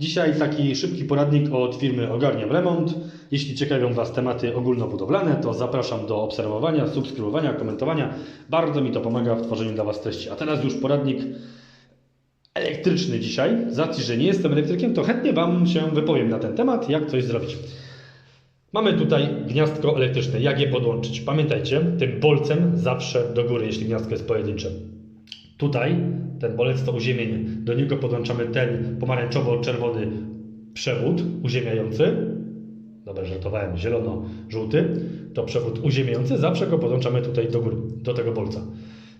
Dzisiaj taki szybki poradnik od firmy Ogarniam Remont. Jeśli ciekawią Was tematy ogólnobudowlane, to zapraszam do obserwowania, subskrybowania, komentowania. Bardzo mi to pomaga w tworzeniu dla Was treści. A teraz już poradnik elektryczny dzisiaj. Z że nie jestem elektrykiem, to chętnie Wam się wypowiem na ten temat, jak coś zrobić. Mamy tutaj gniazdko elektryczne. Jak je podłączyć? Pamiętajcie, tym bolcem zawsze do góry, jeśli gniazdko jest pojedyncze. Tutaj ten bolec to uziemienie. Do niego podłączamy ten pomarańczowo-czerwony przewód uziemiający. Dobra, żartowałem, zielono-żółty. To przewód uziemiający. Zawsze go podłączamy tutaj do góry, do tego bolca.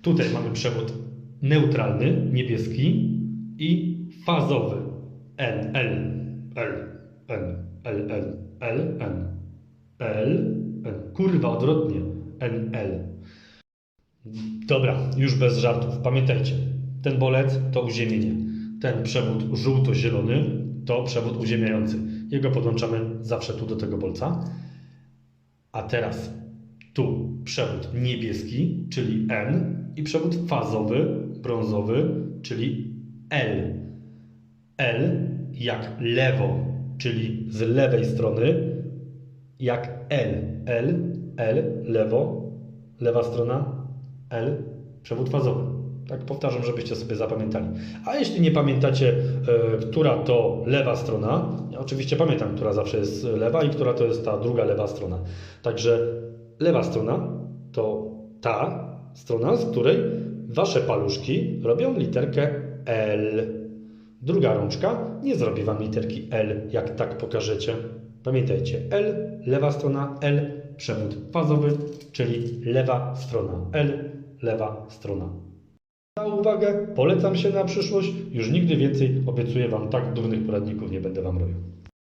Tutaj mamy przewód neutralny, niebieski i fazowy. N, L, L, N, L, L, L, N, L, N. Kurwa, odwrotnie. N, L. Dobra, już bez żartów. Pamiętajcie, ten bolec to uziemienie. Ten przewód żółto-zielony to przewód uziemiający. Jego podłączamy zawsze tu do tego bolca. A teraz tu przewód niebieski, czyli N i przewód fazowy, brązowy, czyli L. L jak lewo, czyli z lewej strony, jak L. L, L, lewo, lewa strona, L, przewód fazowy. Tak powtarzam, żebyście sobie zapamiętali. A jeśli nie pamiętacie, e, która to lewa strona, ja oczywiście pamiętam, która zawsze jest lewa i która to jest ta druga lewa strona. Także lewa strona to ta strona, z której wasze paluszki robią literkę L. Druga rączka nie zrobi wam literki L, jak tak pokażecie. Pamiętajcie, L, lewa strona, L, przewód fazowy, czyli lewa strona L, lewa strona. Za uwagę, polecam się na przyszłość. Już nigdy więcej, obiecuję Wam, tak durnych poradników nie będę Wam robił.